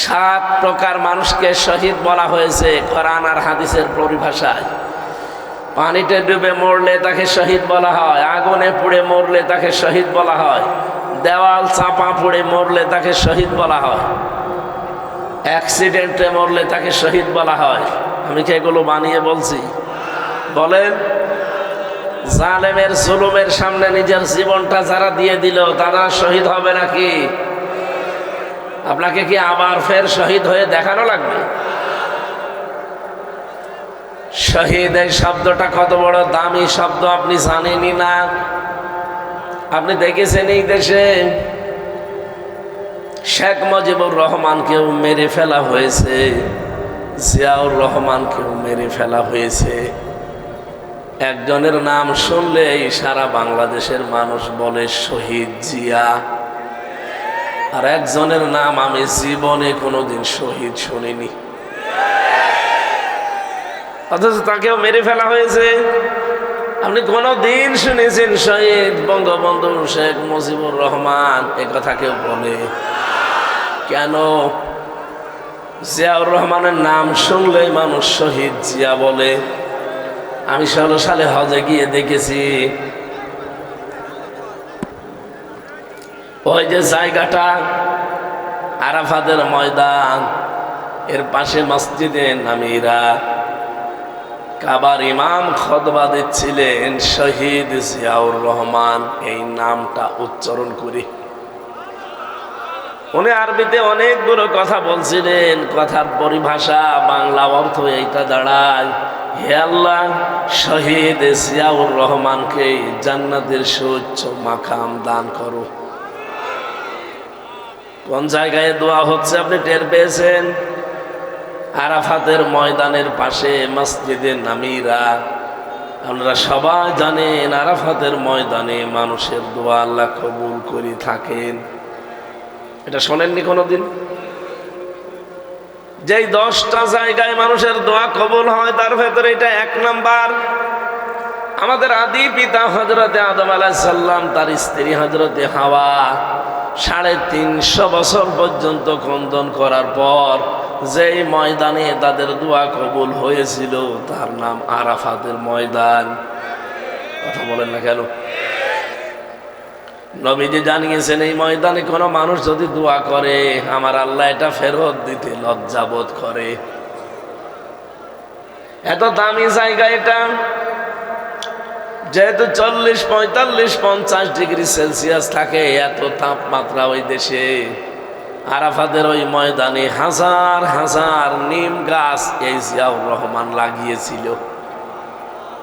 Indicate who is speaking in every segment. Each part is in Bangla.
Speaker 1: সাত প্রকার মানুষকে শহীদ বলা হয়েছে কোরআন আর হাদিসের পরিভাষায়। পানিতে ডুবে মরলে তাকে শহীদ বলা হয়, আগুনে পুড়ে মরলে তাকে শহীদ বলা হয়, দেওয়াল চাপা পুড়ে মরলে তাকে শহীদ বলা হয়, অ্যাক্সিডেন্টে মরলে তাকে শহীদ বলা হয়। আমি কি এগুলো বানিয়ে বলছি? বলেন, জালেমের জুলুমের সামনে নিজের জীবনটা যারা দিয়ে দিল, তারা শহীদ হবে নাকি? আপনাকে কি আবার ফের শহীদ হয়ে দেখানো লাগবে? শহীদ এই শব্দটা কত বড় দামি শব্দ, আপনি জানেনই না। আপনি দেখেছেন এই দেশে শেখ মুজিবুর রহমানকেও মেরে ফেলা হয়েছে, জিয়াউর রহমানকেও মেরে ফেলা হয়েছে। একজনের নাম শুনলেই সারা বাংলাদেশের মানুষ বলে শহীদ জিয়া। আর একজনের নাম আমি জীবনে কোনোদিন শহীদ শুনিনি। অথচ তাকেও মেরে ফেলা হয়েছে। আপনি কোনো দিন শুনেছেন শহীদ বঙ্গবন্ধু শেখ মুজিবুর রহমান? এ কথা কেউ বলে। কেন? জিয়াউর রহমানের নাম শুনলেই মানুষ শহীদ জিয়া বলে। আমি ষোলো সালে হজে গিয়ে দেখেছি ওই যে জায়গাটা আরাফাদের ময়দান, এর পাশে মসজিদে নামিরা। কাবার ইমাম খতবা দিচ্ছিলেন শহীদ জিয়াউর রহমান, এই নামটা উচ্চারণ করি। উনি আরবিতে অনেকগুলো কথা বলছিলেন, কথার পরিভাষা, বাংলা অর্থ এইটা দাঁড়ায়। হে আল্লাহ, শহীদ জিয়াউর রহমানকে জান্নাতের সুচ্চ মাখাম দান করো। কোন জায়গায় দোয়া হচ্ছে আপনি টের পেয়েছেন? আরাফাতের ময়দানের পাশে মসজিদে নামিরা। আপনারা সবাই জানেন আরাফাতের ময়দানে মানুষের দোয়া আল্লাহ কবুল করে থাকেন। এটা শোনেননি কোনোদিন? যেই দশটা জায়গায় মানুষের দোয়া কবুল হয়, তার ভেতরে এটা এক নাম্বার। আমাদের আদি পিতা হজরতে আদম আলাহিসাল্লাম তার স্ত্রী হজরতে হাওয়া। সাড়ে তিনশো বছর পর্যন্ত খন্দন করার পর যেই ময়দানে তাদের দোয়া কবুল হয়েছিল, তার নাম আরাফাতের ময়দান। কথা বলেন না কেন? নবীজি জানিয়েছেন, এই ময়দানে কোনো মানুষ যদি দোয়া করে, আমার আল্লাহ এটা ফেরত দিতে লজ্জাবোধ করে। এত দামি জায়গা এটা। যেহেতু চল্লিশ, পঁয়তাল্লিশ, পঞ্চাশ ডিগ্রি সেলসিয়াস থাকে, এত তাপমাত্রা ওই দেশে। আরাফাদের ওই ময়দানে হাজার হাজার নিম গাছ এই জিয়াউর রহমান লাগিয়েছিল।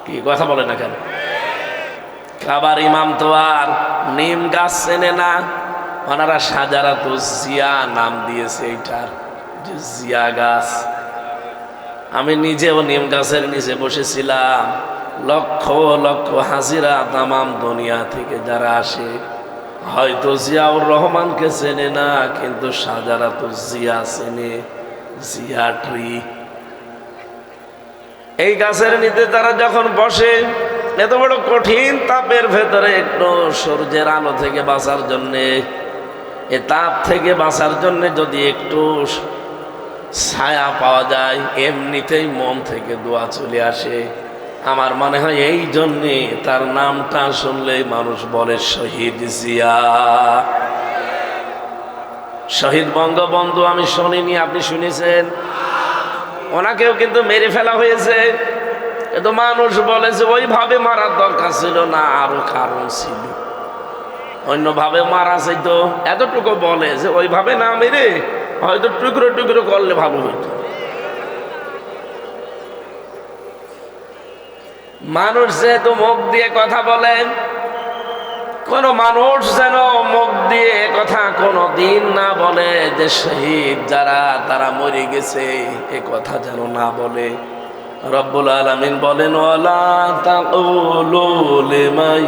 Speaker 1: কি কথা বলে না কেন? কাবার ইমাম তো আর নিম গাছ চেনে না। ওনারা সাজারা তো জিয়া নাম দিয়েছে এইটার জিয়া গাছ। আমি নিজেও নিম গাছের নিচে বসেছিলাম। লক্ষ লক্ষ হাজিরা তামাম দুনিয়া থেকে যারা আসে, হয়তো জিয়াউর রহমানকে চেনে না, কিন্তু সাজারা তো জিয়া চেনে, জিয়া ট্রি। এই গাছের নিতে তারা যখন বসে, এত বড় কঠিন তাপের ভেতরে একটু সূর্যের আলো থেকে বাঁচার জন্যে, এ তাপ থেকে বাঁচার জন্যে যদি একটু ছায়া পাওয়া যায়, এমনিতেই মন থেকে দোয়া চলে আসে। আমার মনে হয় এই জন্যে তার নামটা শুনলে মানুষ বলে শহীদ জিয়া। শহীদ বঙ্গবন্ধু, আমি শুনিনি, আপনি শুনেছেন? ওনাকেও কিন্তু মেরে ফেলা হয়েছে। কিন্তু মানুষ বলে যে ওইভাবে মারার দরকার ছিল না, আরও কারণ ছিল। অন্যভাবে মারা যেত, এতটুকু বলে যে, ওইভাবে না মেরে হয়তো টুকরো টুকরো করলে ভালো হইতো। মানুষ যেহেতু মুখ দিয়ে কথা বলেন কোন মানুষ যেন মুখ দিয়ে কথা কোনো দিন না বলে যে শহীদ যারা, তারা মরে গেছে, এ কথা যেন না বলে। রব্বুল আলমিন বলেন ওলা তাকুলু লিমান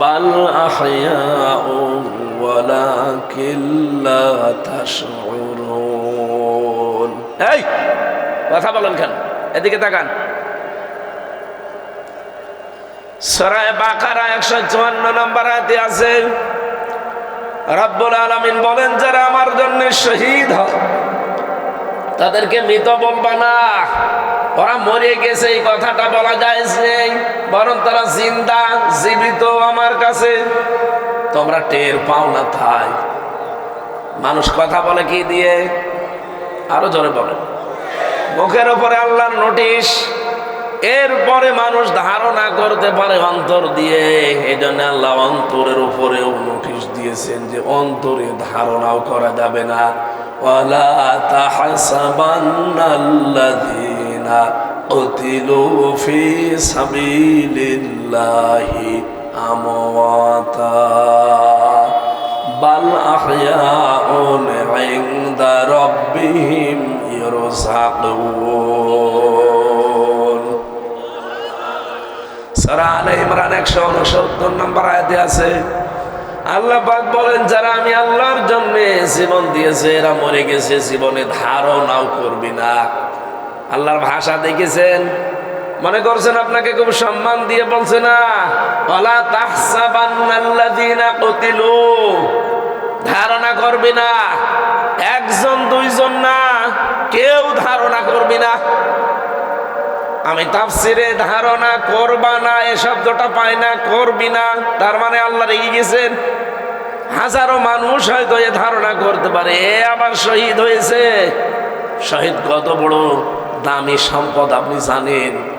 Speaker 1: বাল কথা বলেন কেন? এদিকে তাকান। সরায় একশো চুয়ান্ন নম্বর হাতে আছে বলেন আমার জন্য শহীদ তাদেরকে মৃত বলবা না। ওরা মরে গেছে, এই কথাটা বলা যায় বরং তারা জিন্দা, জীবিত আমার কাছে। তোমরা টের পাও না থাই মানুষ কথা বলে কি দিয়ে? আরও জোরে বলে মুখের ওপরে আল্লাহর নোটিশ, এরপরে মানুষ ধারণা করতে পারে অন্তর দিয়ে। এই জন্য আল্লাহ অন্তরের উপরেও নোটিশ দিয়েছেন যে অন্তরে ধারণাও করা যাবে না। কুতিলু ফি সাবিলিল্লাহি। সারা ইমরান একশো উনসত্তর নম্বর আল্লাহ বলেন, যারা আমি আল্লাহর জন্য জীবন দিয়েছে, এরা মরে গেছে, জীবনে ধারণাও করবি না। আল্লাহর ভাষা দেখেছেন? মনে করছেন আপনাকে খুব সম্মান দিয়ে বলছে না? ধারণা করবি না। একজন, দুইজন না। কেউ ধারণা করবি না। আমি তাফসিরে ধারণা করবা না, এ শব্দটা পাই না, করবি না। তার মানে আল্লাহ রেগে গেছেন। হাজারো মানুষ হয়তো এ ধারণা করতে পারে। এ আবার শহীদ হয়েছে। শহীদ কত বড় দামি সম্পদ আপনি জানেন।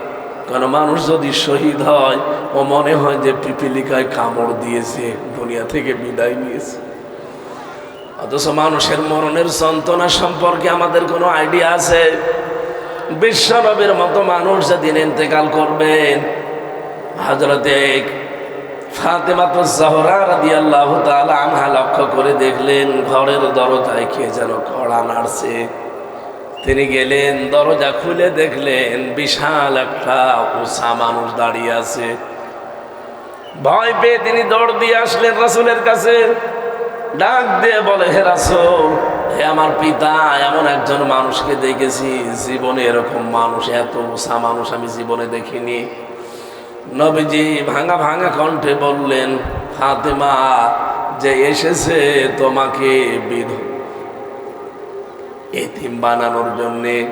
Speaker 1: কোন মানুষ যদি শহীদ হয় ও মনে হয় যে পিপিলিকায় কামড় দিয়েছে, দুনিয়া থেকে বিদায় নিয়েছে। অথচ মানুষের মরণের যন্ত্রণা সম্পর্কে আমাদের কোনো আইডিয়া আছে? বিশ্বনবের মতো মানুষ যেদিন ইন্তেকাল করবেন হজরতে লক্ষ্য করে দেখলেন, ঘরের দরজায় কে যেন কড়া নাড়ছে। তিনি গেলেন, দরজা খুলে দেখলেন বিশাল একটা উষা মানুষ দাঁড়িয়ে আছে। ভয় পেয়ে তিনি দৌড় দিয়ে আসলেন রাসুলের কাছে। ডাক দিয়ে বলে, হে রাসুল, হে আমার পিতা, এমন একজন মানুষকে দেখেছি, জীবনে এরকম মানুষ, এত উষা মানুষ আমি জীবনে দেখিনি। নবীজি ভাঙা ভাঙা কণ্ঠে বললেন, ফাতেমা, যে এসেছে তোমাকে বিধ এতিম বানানোর জন্যে।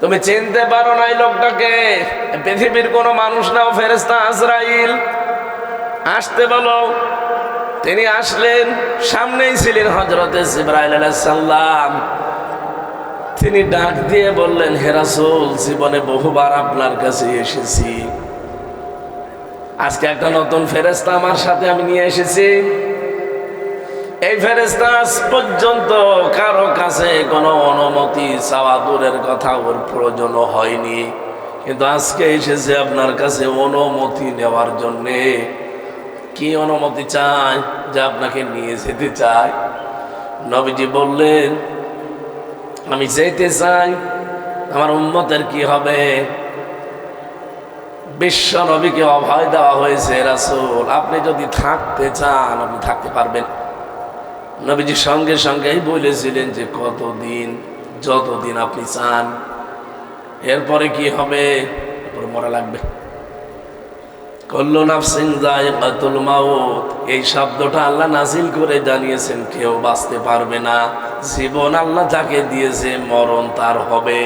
Speaker 1: তুমি চিনতে পারো না এই লোকটাকে। পৃথিবীর কোনো মানুষ নাও ফেরেস্তা আজরাইল। আসতে বলো। তিনি আসলেন সামনেই ছিলেন হজরতে সাল্লাম তিনি ডাক দিয়ে বললেন হেরাসুল জীবনে বহুবার আপনার কাছে এসেছি। আজকে একটা নতুন ফেরেস্তা আমার সাথে আমি নিয়ে এসেছি। এই ফেরেস্তা আজ পর্যন্ত কারও কাছে কোনো অনুমতি চাওয়া দূরের কথা ওর প্রয়োজন হয়নি। কিন্তু আজকে এসেছে আপনার কাছে অনুমতি নেওয়ার জন্যে। কি অনুমতি চায় যে আপনাকে নিয়ে যেতে চায়? নবীজি বললেন, আমি যেতে চাই, আমার উন্মতের কি হবে? বিশ্ব নবীকে অভয় দেওয়া হয়েছে, রাসুল, আপনি যদি থাকতে চান, আপনি থাকতে পারবেন। নবীজি সঙ্গে সঙ্গেই বলেছিলেন যে কতদিন, যতদিন আপনি চান। এরপরে কি হবে? এরপরে মরা লাগবে। কল্লু নাফসিং জায়গাতুল মাউত। এই শব্দটা আল্লাহ নাজিল করে জানিয়েছেন, কেউ বাঁচতে পারবে না। জীবন আল্লাহ যাকে দিয়েছে, মরণ তার হবে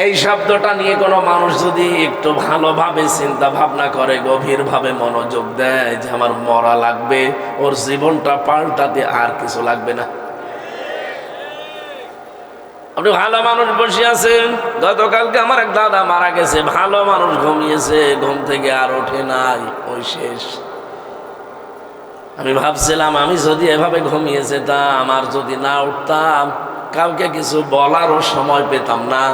Speaker 1: এই শব্দটা নিয়ে কোনো মানুষ যদি একটু ভালোভাবে চিন্তা ভাবনা করে, গভীরভাবে মনোযোগ দেয় যে আমার মরা লাগবে, ওর জীবনটা পাল্টাতে আর কিছু লাগবে না। আপনি ভালো মানুষ বসে আছেন, গতকালকে আমার এক দাদা মারা গেছে, ভালো মানুষ ঘুমিয়েছে, ঘুম থেকে আর ওঠে নাই, ওই শেষ। আমি ভাবছিলাম, আমি যদি এভাবে ঘুমিয়েছে তা আমার যদি না উঠতাম, কাউকে কিছু বলারও সময় পেতাম না।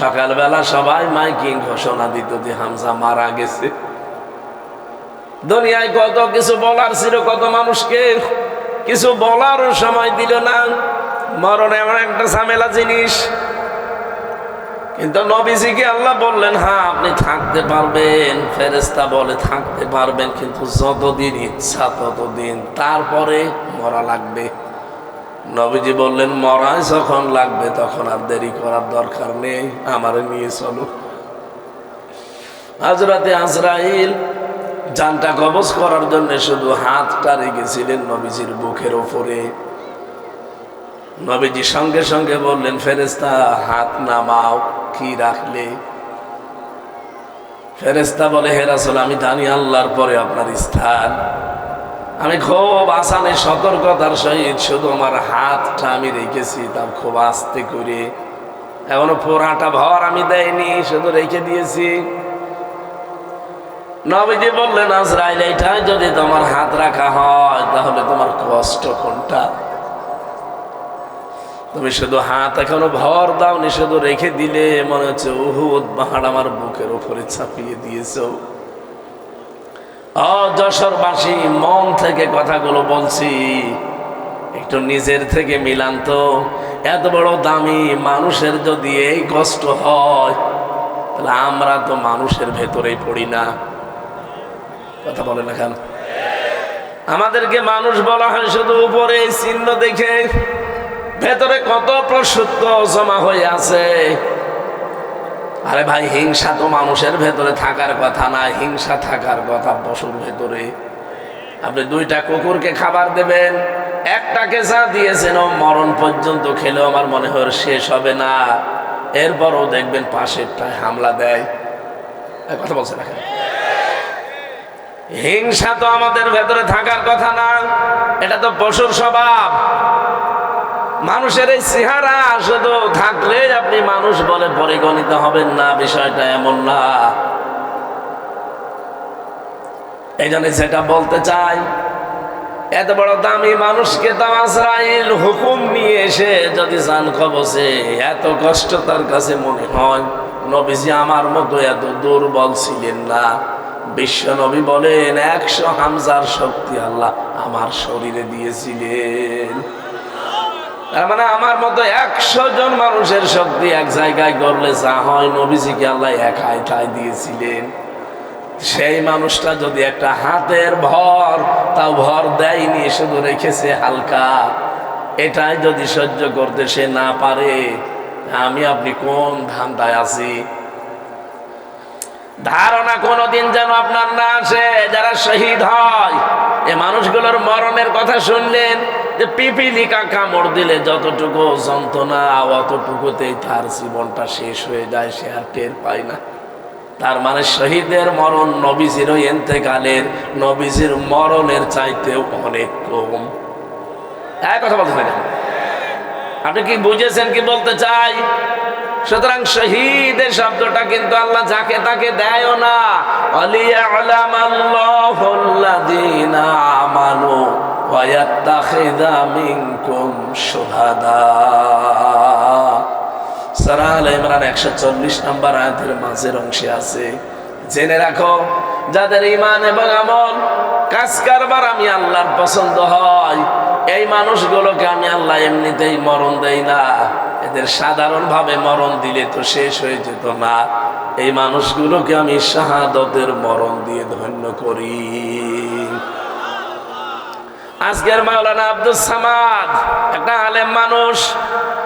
Speaker 1: সকালবেলা সবাই মাইকিং ঘোষণা দিত যে হামজা মারা গেছে। দুনিয়ায় কত কিছু বলার ছিল, কত মানুষকে কিছু বলারও সময় দিল না। মরণ এমন একটা ঝামেলা জিনিস। কিন্তু নবীজিকে আল্লাহ বললেন হ্যাঁ আপনি থাকতে পারবেন ফেরেস্তা বলে থাকতে পারবেন, কিন্তু যতদিন ইচ্ছা ততদিন তারপরে মরা লাগবে। নবীজি বললেন, মরায় যখন লাগবে তখন আর দেরি করার দরকার নেই, আমার নিয়ে চলো। হাজরাতে আজরাইল জানটা কবজ করার জন্য শুধু হাতটা রেখেছিলেন নবীজির বুকের ওপরে। নবীজি সঙ্গে সঙ্গে বললেন ফেরেস্তা হাত নামাও, কি রাখলে? ফেরেস্তা বলে হেরাসল আমি জানি আল্লাহর পরে আপনার স্থান। আমি খুব আসানে সতর্কতার সহিত শুধু আমার হাতটা আমি রেখেছি তা খুব আস্তে করে। এখনও পোড়াটা ভর আমি দেয়নি শুধু রেখে দিয়েছি। নবীজি বললেন, আজরাইল এইটাই যদি তোমার হাত রাখা হয়, তাহলে তোমার কষ্ট কোনটা? তুমি শুধু হাত এখনও ভর দাওনি, শুধু রেখে দিলে মনে হচ্ছে, উহুদ পাহাড় আমার বুকের উপরে ছাপিয়ে দিয়েছ। ও যশোরবাসী, মন থেকে কথাগুলো বলছি। একটু নিজের থেকে মিলান তো। এত বড় দামি মানুষের যদি এই কষ্ট হয়, তাহলে আমরা তো মানুষের ভেতরেই পড়ি না। কথা বলে না কেন? আমাদেরকে মানুষ বলা হয় শুধু উপরে, চিহ্ন দেখে। ভেতরে কত প্রসূত্ব জমা হয়ে আছে। আরে ভাই, হিংসা তো মানুষের ভেতরে থাকার কথা না হিংসা থাকার কথা পশুর ভেতরে। আপনি দুইটা কুকুরকে খাবার দেবেন একটাকে যা দিয়েছেন ও মরণ পর্যন্ত খেলেও আমার মনে হয় শেষ হবে না। এরপরও দেখবেন পাশেরটায় হামলা দেয়। কথা বলছে না হিংসা তো আমাদের ভেতরে থাকার কথা না, এটা তো পশুর স্বভাব। মানুষের এই চেহারা শুধু থাকলে আপনি মানুষ বলে পরিগণিত হবেন না, বিষয়টা এমন না। এই জন্য যেটা বলতে চাই, এত বড় দামি মানুষকে তো হুকুম নিয়ে এসে যদি জান কবসে এত কষ্ট তার কাছে মনে হয়। নবীজি আমার মতো এত দুর্বল ছিলেন না। বিশ্ব নবী বলেন, একশো হামজার শক্তি আল্লাহ আমার শরীরে দিয়েছিলেন। তার মানে আমার মতো একশো জন মানুষের শক্তি এক জায়গায় করলে যা হয় নবীজিকে আল্লাহ একাই ঠাই দিয়েছিলেন। সেই মানুষটা যদি একটা হাতের ভর, তাও ভর দেয়নি, শুধু রেখেছে হালকা। এটাই যদি সহ্য করতে সে না পারে, আমি, আপনি কোন ধান্দায় আছি? ধারণা কোনোদিন যেন আপনার না আসে, যারা শহীদ হয়, এ মানুষগুলোর মরণের কথা শুনলেন যে পিপিলিকা কামড় দিলে যতটুকু যন্ত্রণা অতটুকুতেই তার জীবনটা শেষ হয়ে যায়, সে আর টের পায় না। তার মানে শহীদের মরণ নবীজির এন্তেকালের, নবীজির মরণের চাইতেও অনেক কম। এক কথা বলতে পারেন আপনি কি বুঝেছেন, কি বলতে চাই? সুতরাং শহীদের শব্দটা কিন্তু আল্লাহ যাকে তাকে দেয়ও না। অলিয়ালাম আল্লাহুল্লাযীনা আমানু। সারা আল একশো চল্লিশ নম্বর মাঝের অংশে আছে, জেনে যাদের ইমান এবং আমি আল্লাহর পছন্দ হয়, এই মানুষগুলোকে আমি আল্লাহ এমনিতেই মরণ দেই না। এদের সাধারণভাবে মরণ দিলে তো শেষ হয়ে যেত না। এই মানুষগুলোকে আমি শাহাদতের মরণ দিয়ে ধন্য করি। আজকের মাওলানা আব্দুল সামাদ একটা আলেম মানুষ।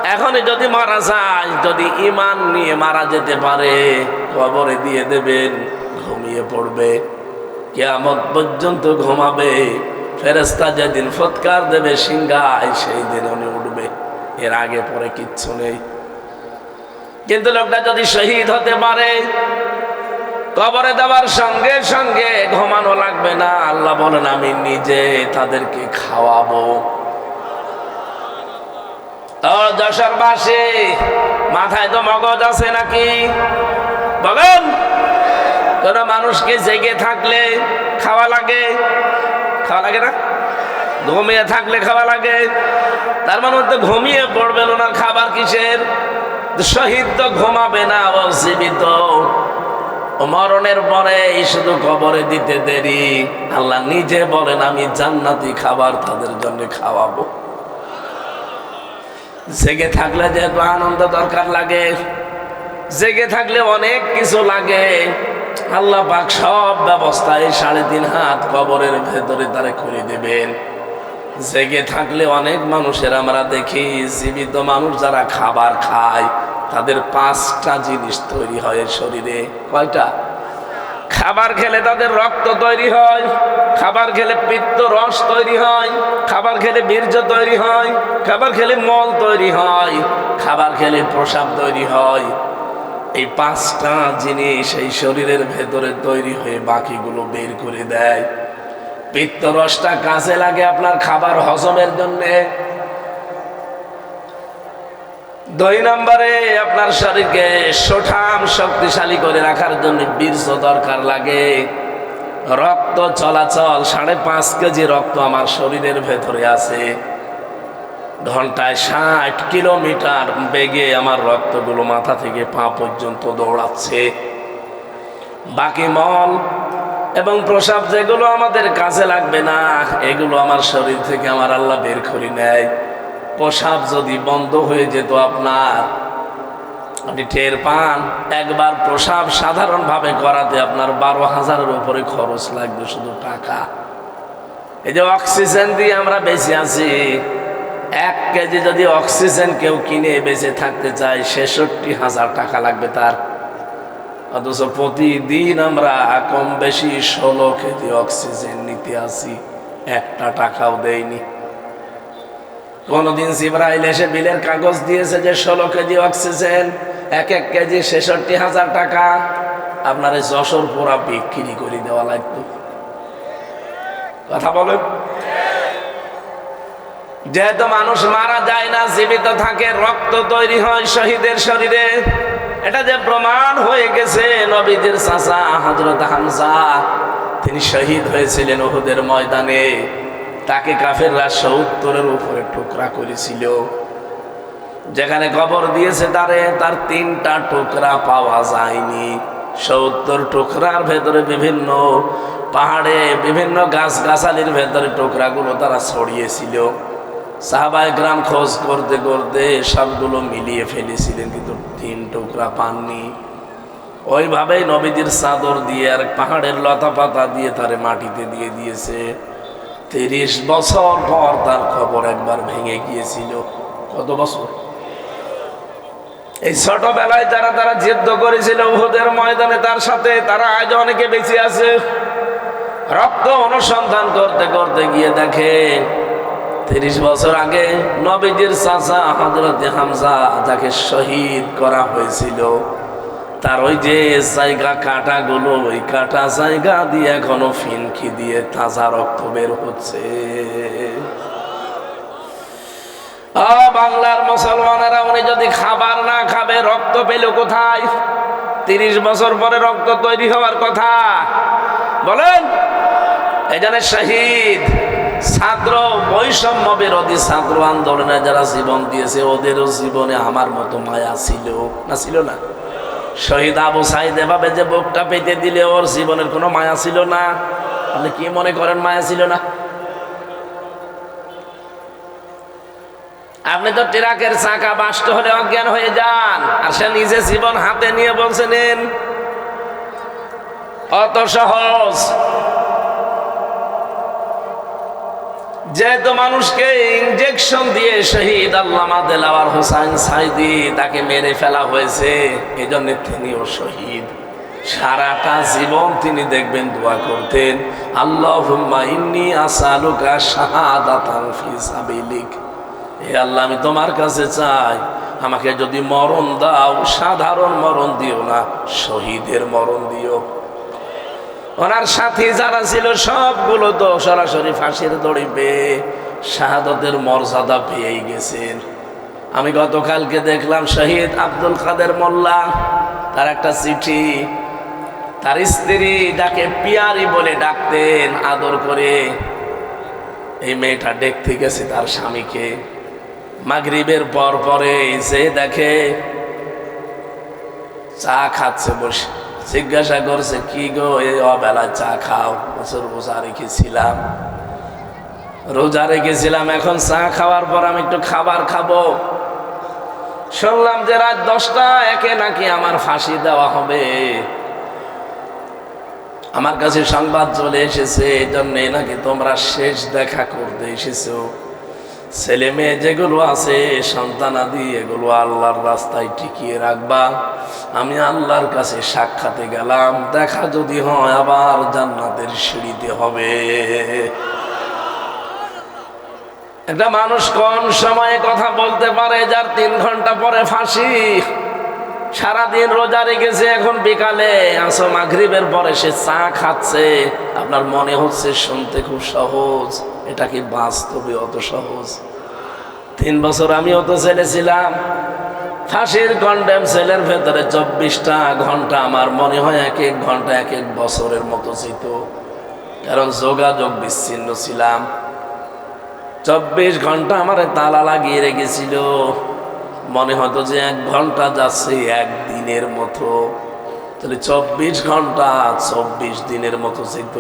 Speaker 1: এখনই যদি মারা যায়, যদি ইমান নিয়ে মারা যেতে পারে, কবরে দিয়ে দেবেন, ঘুমিয়ে পড়বে, কেয়ামত পর্যন্ত ঘুমাবে। ফেরেস্তা যেদিন ফৎকার দেবে, সিংহায় সেই দিন উনি উঠবে। এর আগে পরে কিচ্ছু নেই। কিন্তু লোকটা যদি শহীদ হতে পারে কবরে দেওয়ার সঙ্গে সঙ্গে ঘুমানো লাগবে না। আল্লাহ বলেন, আমি নিজে তাদেরকে খাওয়াবো। মাথায় তো মগজ আছে নাকি? বলেন, কোন মানুষকে জেগে থাকলে খাওয়া লাগে? খাওয়া লাগে না? ঘুমিয়ে থাকলে খাওয়া লাগে? তার মানে তো ঘুমিয়ে পড়বেন ওনার খাবার কিসের? শহীদ তো ঘুমাবে না ও জীবিত মরণের পরে শুধু কবরে দিতে দেরি। আল্লাহ নিজে বলেন, আমি জান্নাতি খাবার তাদের জন্য খাওয়াবো। জেগে থাকলে যেহেতু আনন্দ দরকার লাগে, জেগে থাকলে অনেক কিছু লাগে। আল্লাহ পাক সব ব্যবস্থায় সাড়ে তিন হাত কবরের ভেতরে তারা খুলে দেবেন। জেগে থাকলে অনেক মানুষের আমরা দেখি, জীবিত মানুষ যারা খাবার খায় তাদের পাঁচটা জিনিস তৈরি হয় শরীরে। কয়টা? খাবার খেলে তাদের রক্ত তৈরি হয়, খাবার খেলে পিত্ত রস তৈরি হয়, খাবার খেলে বীর্য তৈরি হয়, খাবার খেলে মল তৈরি হয়, খাবার খেলে প্রসাব তৈরি হয়। এই পাঁচটা জিনিস এই শরীরের ভেতরে তৈরি হয়ে বাকিগুলো বের করে দেয়। পিত্ত রসটা কাজে লাগে আপনার খাবার হজমের জন্যে দুই নম্বরে আপনার শরীরকে সঠাম, শক্তিশালী করে রাখার জন্য বীর্য দরকার লাগে। রক্ত চলাচল, সাড়ে পাঁচ কেজি রক্ত আমার শরীরের ভেতরে আছে। ঘন্টায় ষাট কিলোমিটার বেগে আমার রক্তগুলো মাথা থেকে পা পর্যন্ত দৌড়াচ্ছে। বাকি মল এবং প্রসাব যেগুলো আমাদের কাজে লাগবে না, এগুলো আমার শরীর থেকে আমার আল্লাহ বের করে নেয়। প্রসাব যদি বন্ধ হয়ে যেত আপনার, আপনি টের পান, একবার প্রসাব সাধারণভাবে করাতে আপনার বারো হাজারের উপরে খরচ লাগবে শুধু টাকা। এই যে অক্সিজেন দিয়ে আমরা বেঁচে আছি, এক কেজি যদি অক্সিজেন কেউ কিনে বেঁচে থাকতে চায়, ছেষট্টি হাজার টাকা লাগবে তার। অথচ প্রতিদিন আমরা কম বেশি ষোলো কেজি অক্সিজেন নিতে আসি, একটা টাকাও দেয়নি কোনদিন জিব্রাইল এসে বিলের কাগজ দিয়েছে যে ষোলো কেজি অক্সিজেন, এক এক কেজি ছেষট্টি হাজার টাকা। আপনার এই যশোর পোড়া বিক্রি করে দেওয়া লাগতো। কথা বলেন। যেহেতু মানুষ মারা যায় না, জীবিত থাকে, রক্ত তৈরি হয় শহীদের শরীরে। এটা যে প্রমাণ হয়ে গেছে নবীদের চাচা হজরত হামজা, তিনি শহীদ হয়েছিলেন ওহুদের ময়দানে। তাকে কাফেররা সত্তরের উপরে টুকরা করেছিল। যেখানে খবর দিয়েছে তারে তার তিনটা টুকরা পাওয়া যায়নি। সত্তর টুকরার ভেতরে বিভিন্ন পাহাড়ে, বিভিন্ন গাছ গাছালির ভেতরে টুকরাগুলো তারা ছড়িয়েছিল। সাহাবাই গ্রাম খোঁজ করতে করতে সবগুলো মিলিয়ে ফেলেছিলেন, কিন্তু তিন টুকরা পাননি। ওইভাবেই নবীজির চাদর দিয়ে আর পাহাড়ের লতা পাতা দিয়ে তারে মাটিতে দিয়ে দিয়েছে। তিরিশ বছর পর তার খবর একবার ভেঙে গিয়েছিল। কত বছর? এই ছোটবেলায় তারা তারা যুদ্ধ করেছিল উহুদের ময়দানে, তার সাথে তারা আজ অনেকে বেঁচে আছে। রক্ত অনুসন্ধান করতে করতে গিয়ে দেখে, তিরিশ বছর আগে নবীজির চাচা হজরত হামজা যাকে শহীদ করা হয়েছিল। তার ওই যে জায়গা কাটাগুলো, ওই কাটা জায়গা দিয়ে এখনও ফিনকি দিয়ে তাজা রক্ত বের হচ্ছে। বাংলার মুসলমানেরা উনি যদি খাবার না খাবে, রক্ত পেল কোথায়? তিরিশ বছর পরে রক্ত তৈরি হওয়ার কথা। বলেন এখানে শহীদ, ছাত্র, বৈষম্য বিরোধী ছাত্র আন্দোলনে যারা জীবন দিয়েছে, ওদেরও জীবনে আমার মতো মায়া ছিল, না ছিল না? শহীদ আবু সাইদ এভাবে যে বুকটা পেতে দিলে ওর জীবনের কোনো মায়া ছিল না। আপনি কি মনে করেন মায়া ছিল না? আপনি তো ট্রাকের চাকা বাষ্ট হলে অজ্ঞান হয়ে যান, আর সে নিজে জীবন হাতে নিয়ে বলছেন অত সহজ। যেহেতু মানুষকে ইঞ্জেকশন দিয়ে শহীদ আল্লামা দেলাওয়ার হোসাইন সাইদি তাকে মেরে ফেলা হয়েছে এই জন্য তিনিও শহীদ। সারাটা জীবন তিনি দেখবেন, দোয়া করতেন আল্লাহ আল্লাহ, আমি তোমার কাছে চাই, আমাকে যদি মরণ দাও, সাধারণ মরণ দিও না, শহীদের মরণ দিও। ওনার সাথী যারা ছিল, সবগুলো তো সরাসরি ফাঁসির দড়ি শাহাদতের মর্যাদা পেয়েই গেছেন। আমি গতকালকে দেখলাম শহীদ আব্দুল কাদের মোল্লা, তার একটা চিঠি, তার স্ত্রী ডাকে পিয়ারি বলে ডাকতেন, আদর করে। এই মেয়েটা দেখতে গেছে তার স্বামীকে। মাগরিবের পর পরে যে দেখে, চা খাচ্ছে বসে। জিজ্ঞাসা করছে, কি গো এই অবেলায় চা খাও? বছর রোজা রেখেছিলাম। রোজা রেখেছিলাম, এখন চা খাওয়ার পর আমি একটু খাবার খাব। শুনলাম যে রাত দশটা, একে নাকি আমার ফাঁসি দেওয়া হবে। আমার কাছে সংবাদ চলে এসেছে এই জন্যে নাকি তোমরা শেষ দেখা করতে এসেছ। ছেলে মেয়ে যেগুলো আছে সন্তানাদি এগুলো আল্লাহর রাস্তায় টিকিয়ে রাখবা। আমি আল্লাহর কাছে সাক্ষাতে গেলাম, দেখা যদি হয় আবার জান্নাতের সিঁড়িতে হবে। একটা মানুষ কম সময়ে কথা বলতে পারে, যার তিন ঘণ্টা পরে ফাঁসি? সারাদিন রোজা রেখেছে, এখন বিকালে আসো মাগরিবের পরে সে চা খাচ্ছে। আপনার মনে হচ্ছে শুনতে খুব সহজ। এটা কি বাস্তবে অত সহজ। তিন বছর আমি অত ছেলে ছিলাম। ফাঁসির কন্ডেম সেলের ভেতরে চব্বিশটা ঘণ্টা আমার মনে হয় এক এক ঘণ্টা, এক এক বছরের মতো ছিল কারণ যোগাযোগ বিচ্ছিন্ন ছিলাম। চব্বিশ ঘণ্টা আমার তালা লাগিয়ে রেখেছিল। মনে হতো যে এক ঘণ্টা যাচ্ছে এক দিনের মতো। তাহলে চব্বিশ ঘণ্টা চব্বিশ দিনের মতো ছিল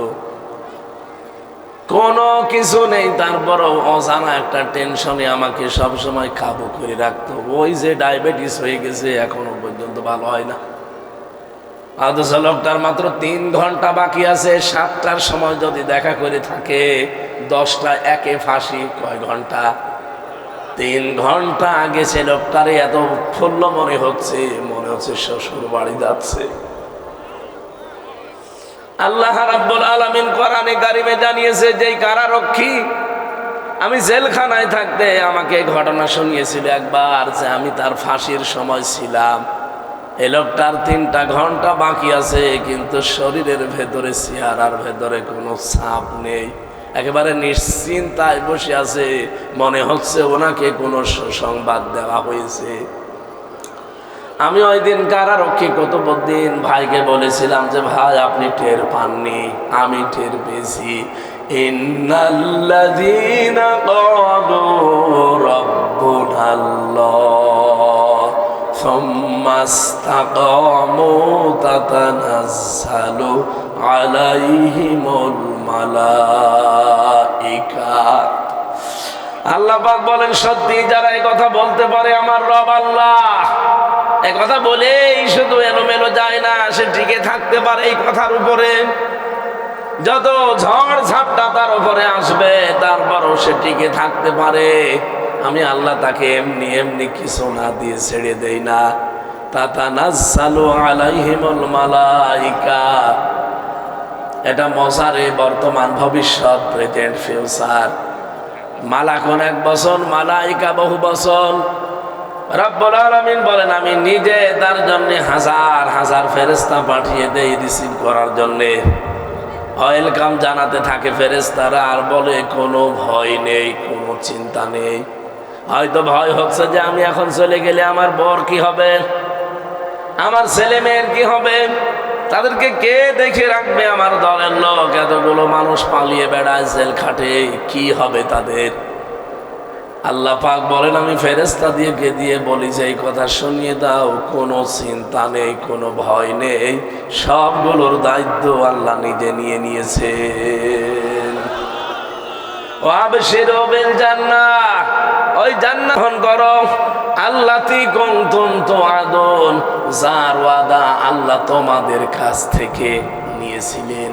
Speaker 1: কোনো কিছু নেই, তারপরও অজানা একটা টেনশনে আমাকে সবসময় কাবু করে রাখতো। ওই যে ডায়াবেটিস হয়ে গেছে, এখনও পর্যন্ত ভালো হয় না। অথচ লোকটার মাত্র তিন ঘণ্টা বাকি আছে, সাতটার সময় যদি দেখা করে থাকে, দশটা একে ফাঁসি, কয় ঘণ্টা? তিন ঘণ্টা আগে সে লোকটারে এত ফুল্ল মনে হচ্ছে মনে হচ্ছে শ্বশুর বাড়ি যাচ্ছে। আল্লাহ রাব্বুল আলামিন কোরআনে কারিমে জানিয়েছে যে কারারক্ষী আমি জেলখানায় থাকতে আমাকে ঘটনা শুনিয়েছিল একবার যে আমি তার ফাঁসির সময় ছিলাম। এ লোকটার তিনটা ঘণ্টা বাকি আছে, কিন্তু শরীরের ভেতরে চেহারার ভেতরে কোনো ছাপ নেই। একেবারে নিশ্চিন্তায় বসে আছে। মনে হচ্ছে ওনাকে কোনো সুসংবাদ দেওয়া হয়েছে। আমি ওই দিন কারারক্ষী কতদিন ভাইকে বলেছিলাম যে, ভাই, আপনি টের পাননি, আমি টের পেয়েছি। ইন্নাল্লাযীনা আল্লাহ বলেন সত্যি যারা এই কথা বলতে পারে আমার রব আল্লাহ। এই কথা বলেই শুধু এলোমেলো যায় না, সে টিকে থাকতে পারে এই কথার উপরে। যত ঝড় ঝাপটা তার উপরে আসবে, তারপরও সে টিকে থাকতে পারে। আমি আল্লাহ তাকে এমনি এমনি কিছু না দিয়ে ছেড়ে দেই না। এটা মজারে বর্তমান ভবিষ্যৎ প্রেজেন্ট ফিউচার মালা কোন এক বছর মালাইকা বহু বছর রব্বুল আলামিন বলেন, আমি নিজে তার জন্য হাজার হাজার ফেরেস্তা পাঠিয়ে দেই রিসিভ করার জন্যে। ওয়েলকাম জানাতে থাকে ফেরেস্তারা আর বলে, কোনো ভয় নেই, কোনো চিন্তা নেই। হয়তো ভয় হচ্ছে যে আমি এখন চলে গেলে আমার বর কি হবে? আমার ছেলে মেয়ের কি হবে? তাদেরকে কে দেখে রাখবে আমার দলের লোক? এতগুলো মানুষ পালিয়ে বেড়ায় জেল খাটে কি হবে তাদের? আল্লাহ পাক বলেন, আমি ফেরেস্তা দিয়ে কে দিয়ে বলি যে, এই কথা শুনিয়ে দাও, কোনো চিন্তা নেই, কোনো ভয় নেই, সবগুলোর দায়িত্ব আল্লাহ নিজে নিয়ে নিয়েছে ওই ওয়াদা আল্লাহ তোমাদের কাছ থেকে নিয়েছিলেন।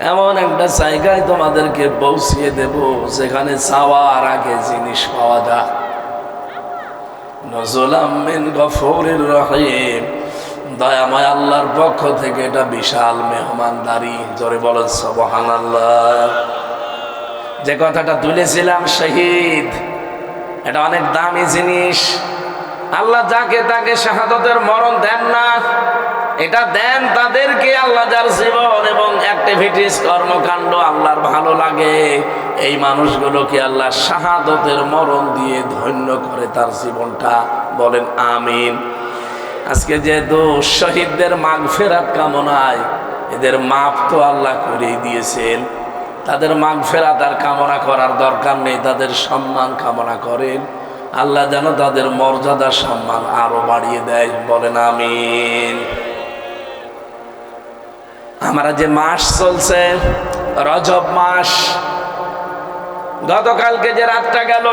Speaker 1: এমন একটা জায়গায় তোমাদেরকে পৌঁছিয়ে দেব, যেখানে চাওয়ার আগে জিনিস পাওয়া যায়। আল্লাহর পক্ষ থেকে এটা বিশাল মেহমানদারি। জোরে বলেন আল্লাহ যে কথাটা তুলেছিলাম, শহীদ, এটা অনেক দামি জিনিস। আল্লাহ যাকে তাকে শাহাদতের মরণ দেন না এটা দেন তাদেরকে আল্লাহ যার জীবন এবং অ্যাক্টিভিটিস কর্মকাণ্ড আল্লাহর ভালো লাগে। এই মানুষগুলোকে আল্লাহ শাহাদতের মরণ দিয়ে ধন্য করে তার জীবনটা। বলেন, আমিন। আজকে যেহেতু শহীদদের মাঘ ফেরাত কামনায় এদের মাপ তো আল্লাহ করেই দিয়েছেন। তাদের মাঘ ফেরাত আর কামনা করার দরকার নেই, তাদের সম্মান কামনা করেন। আল্লাহ যেন তাদের মর্যাদা সম্মান আরও বাড়িয়ে দেয়। বলেন, আমিন। আমরা যে মাস চলছে রজব মাস গতকালকে যে রাতটা গেল